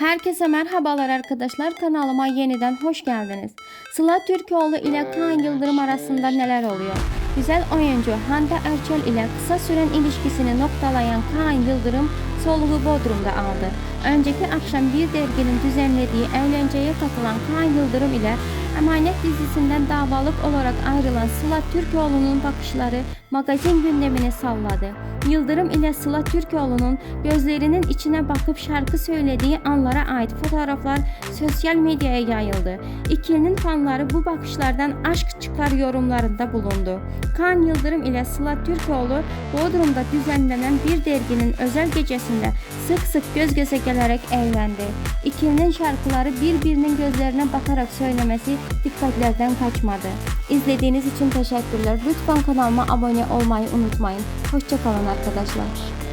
Herkese merhabalar arkadaşlar. Kanalıma yeniden hoş geldiniz. Sıla Türkoğlu ile Kaan Yıldırım arasında neler oluyor? Güzel oyuncu Hande Erçel ile kısa süren ilişkisini noktalayan Kaan Yıldırım soluğu Bodrum'da aldı. Önceki akşam bir derginin düzenlediği eğlenceye katılan Kaan Yıldırım ile Emanet dizisinden davalık olarak ayrılan Sıla Türkoğlu'nun bakışları magazin gündemini salladı. Yıldırım ile Sıla Türkoğlu'nun gözlerinin içine bakıp şarkı söylediği anlara ait fotoğraflar sosyal medyaya yayıldı. İkilinin fanları bu bakışlardan aşk çıkar yorumlarında bulundu. Kaan Yıldırım ile Sıla Türkoğlu Bodrum'da düzenlenen bir derginin özel gecesinde sık sık göz göze gelerek eğlendi. İkilinin şarkıları birbirinin gözlerine bakarak söylemesi dikkatlerden kaçmadı. İzlediğiniz için teşekkürler. Lütfen kanalıma abone olmayı unutmayın. Hoşçakalın arkadaşlar.